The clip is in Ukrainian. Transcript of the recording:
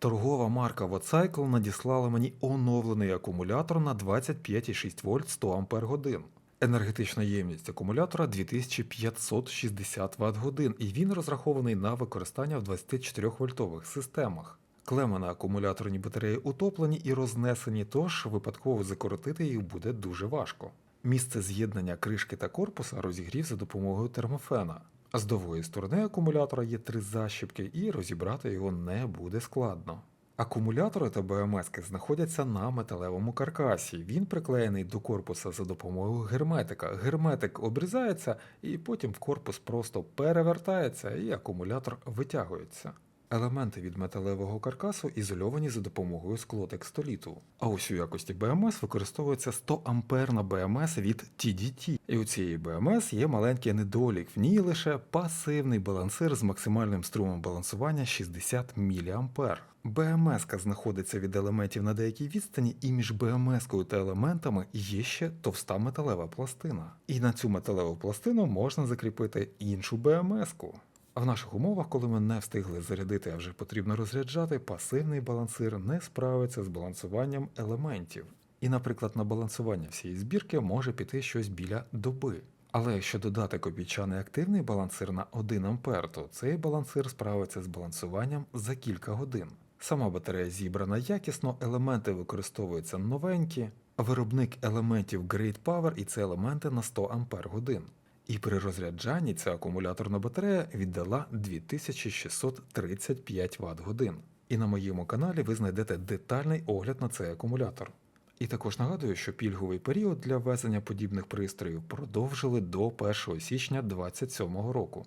Торгова марка Wattcycle надіслала мені оновлений акумулятор на 25,6 вольт 100 Ампер годин. Енергетична ємність акумулятора 2560 Вт годин, і він розрахований на використання в 24 вольтових системах. Клеми на акумуляторні батареї утоплені і рознесені, тож випадково закоротити їх буде дуже важко. Місце з'єднання кришки та корпуса розігрів за допомогою термофена. З дової сторони акумулятора є три защіпки, і розібрати його не буде складно. Акумулятори та БМСки знаходяться на металевому каркасі. Він приклеєний до корпуса за допомогою герметика. Герметик обрізається, і потім в корпус просто перевертається, і акумулятор витягується. Елементи від металевого каркасу ізольовані за допомогою склотекстоліту. А ось у якості БМС використовується 100 амперна БМС від TDT. І у цієї БМС є маленький недолік. В ній лише пасивний балансир з максимальним струмом балансування 60 мА. БМС знаходиться від елементів на деякій відстані, і між БМС-кою та елементами є ще товста металева пластина. І на цю металеву пластину можна закріпити іншу БМС-ку. А в наших умовах, коли ми не встигли зарядити, а вже потрібно розряджати, пасивний балансир не справиться з балансуванням елементів. І, наприклад, на балансування всієї збірки може піти щось біля доби. Але якщо додати копійчаний активний балансир на 1 А, то цей балансир справиться з балансуванням за кілька годин. Сама батарея зібрана якісно, елементи використовуються новенькі, виробник елементів Great Power і це елементи на 100 Ампер годин. І при розряджанні ця акумуляторна батарея віддала 2635 Вт годин. І на моєму каналі ви знайдете детальний огляд на цей акумулятор. І також нагадую, що пільговий період для ввезення подібних пристроїв продовжили до 1 січня 2027 року.